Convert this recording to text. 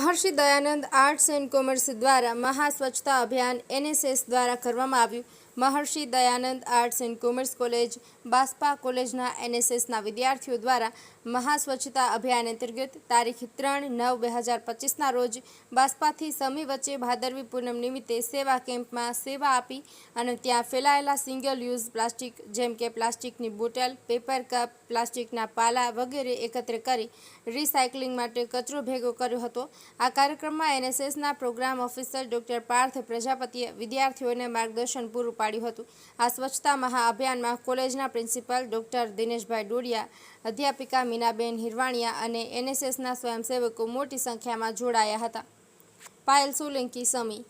Maharshi Dayanand arts and commerce દ્વારા મહા સ્વચ્છતા અભિયાન એનએસએસ દ્વારા કરવામાં આવ્યું. Maharshi Dayanand Arts and Commerce College, Baspa કોલેજના એનએસએસના વિદ્યાર્થીઓ દ્વારા મહા સ્વચ્છતા અભિયાન અંતર્ગત તારીખ ત્રણ નવ બે હજાર પચીસના રોજ બાસ્પાથી સમી વચ્ચે ભાદરવી પૂનમ નિમિત્તે સેવા કેમ્પમાં સેવા આપી અને ત્યાં ફેલાયેલા સિંગલ યુઝ પ્લાસ્ટિક જેમ કે પ્લાસ્ટિકની બોટલ, પેપર કપ, પ્લાસ્ટિકના પાલા વગેરે એકત્ર કરી રિસાયકલિંગ માટે કચરો ભેગો કર્યો હતો. આ કાર્યક્રમમાં એનએસએસના પ્રોગ્રામ ઓફિસર ડોક્ટર પાર્થ પ્રજાપતિએ વિદ્યાર્થીઓને માર્ગદર્શન પૂરું પાડ્યું હતું. આ સ્વચ્છતા મહાઅભિયાનમાં કોલેજના પ્રિન્સિપાલ ડોક્ટર દિનેશભાઈ ડોડિયા, અધ્યાપિકા મીનાબેન હિરવાણિયા અને એનએસએસના સ્વયંસેવકો મોટી સંખ્યામાં જોડાયા હતા. પાયલ સોલંકી સમી.